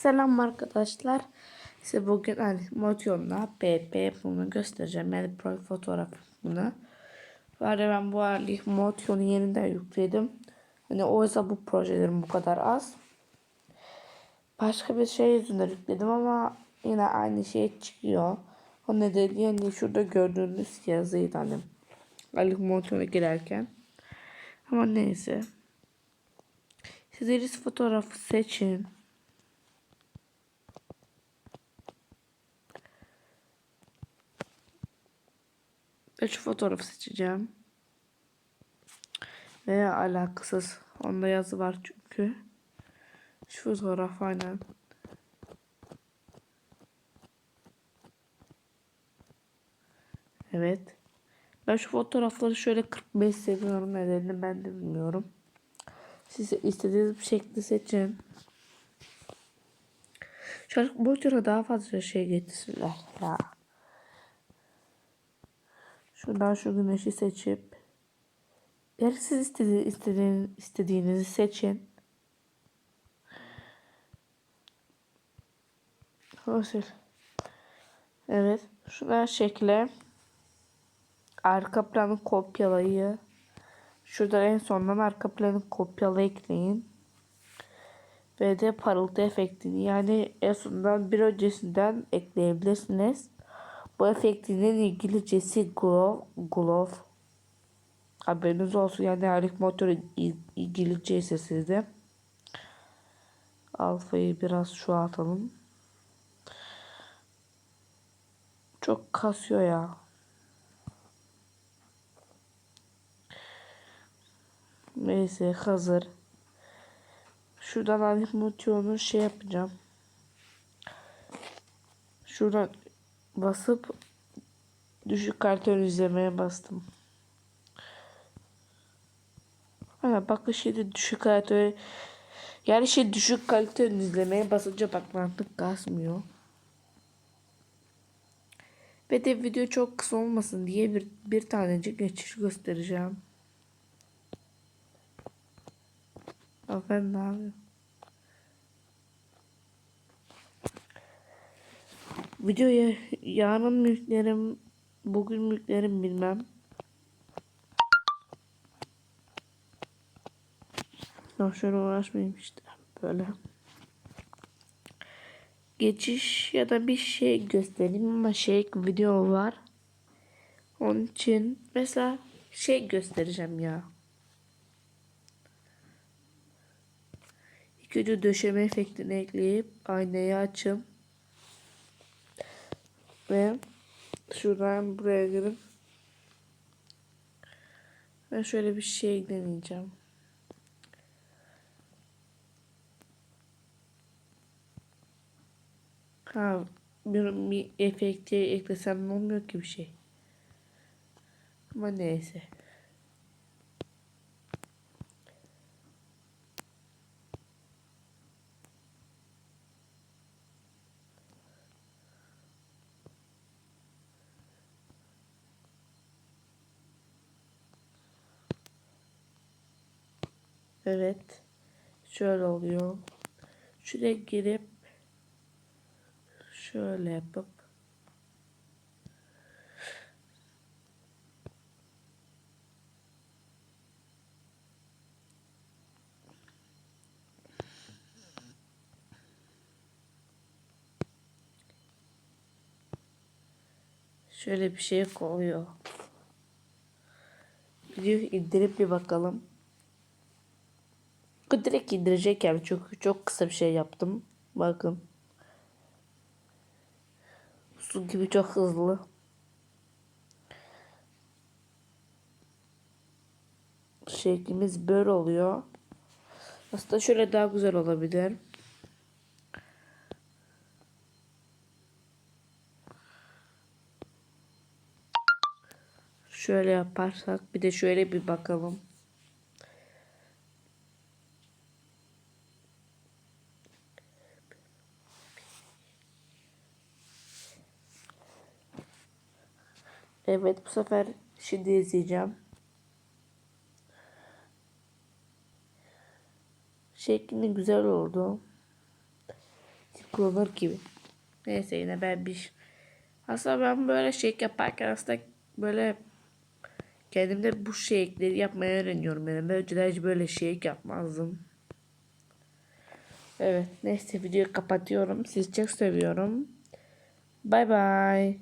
Selam arkadaşlar. Size bugün hani Motion'la PP yapımını göstereceğim. Yani profil fotoğraf bunu. Var ben bu hali Motion'u yeniden yükledim. Hani o yüzden bu projelerim bu kadar az. Başka bir şey yüzünden yükledim ama yine aynı şey çıkıyor. O nedeni yani şurada gördüğünüz yazıydı hani. Ali Motion'a girerken. Ama neyse. Siz fotoğrafı seçin. Ben şu fotoğrafı seçeceğim. Veya alakasız. Onda yazı var çünkü. Şu fotoğraf aynen. Evet. Ben şu fotoğrafları şöyle 45 seviyorum. Nedenini ben de bilmiyorum. Siz istediğiniz bir şekli seçin. Şarkı boyutuna daha fazla şey getirsinler ya. Şuradan şu güneşi seçip eğer siz istedi, istediğiniz, istediğinizi seçin. Nasıl? Evet. Şuna şekle arka planı kopyalayı. Şuradan en sondan arka planı kopyala ekleyin. Ve de parıltı efektini yani en sondan bir öncesinden ekleyebilirsiniz. Bu efektinin İngilizcesi Glow. Glow. Haberiniz olsun yani Harik motoru İngilizceyse sizde. Alfayı biraz şu atalım. Çok kasıyor ya. Neyse hazır. Şuradan Harik motorunu şey yapacağım. Şuradan basıp düşük kalite izlemeye bastım. Ha, bakın şimdi düşük kalite yani şey düşük kalite izlemeye basınca bak mantık kasmıyor. Ve de video çok kısa olmasın diye bir, bir tanecik geçiş göstereceğim. Aferin abi. Videoya yarın mülklerim, bugün mülklerim bilmem. Ya şöyle uğraşmayayım işte böyle. Geçiş ya da bir şey göstereyim ama şey video var. Onun için mesela şey göstereceğim ya. İlk önce döşeme efektini ekleyip aynayı açım. Ve şuradan buraya girip ben şöyle bir şey deneyeceğim. Ha bir, bir efekti eklesem olmuyor ki bir şey. Ama neyse. Evet. Şöyle oluyor. Şuraya girip şöyle yapıp şöyle bir şey koyuyor. Video indirip bir bakalım. Direkt indirecek yani çok çok kısa bir şey yaptım. Bakın. Su gibi çok hızlı. Şeklimiz böyle oluyor. Aslında şöyle daha güzel olabilir. Şöyle yaparsak bir de şöyle bir bakalım. Evet bu sefer şimdi izleyeceğim. Şeklini güzel oldu. kullanır gibi. Neyse yine ben bir aslında ben böyle şey yaparken aslında böyle kendimde bu şeyleri yapmayı öğreniyorum. Yani ben önceden hiç böyle şey yapmazdım. Evet neyse videoyu kapatıyorum. Sizi çok seviyorum. Bay bay.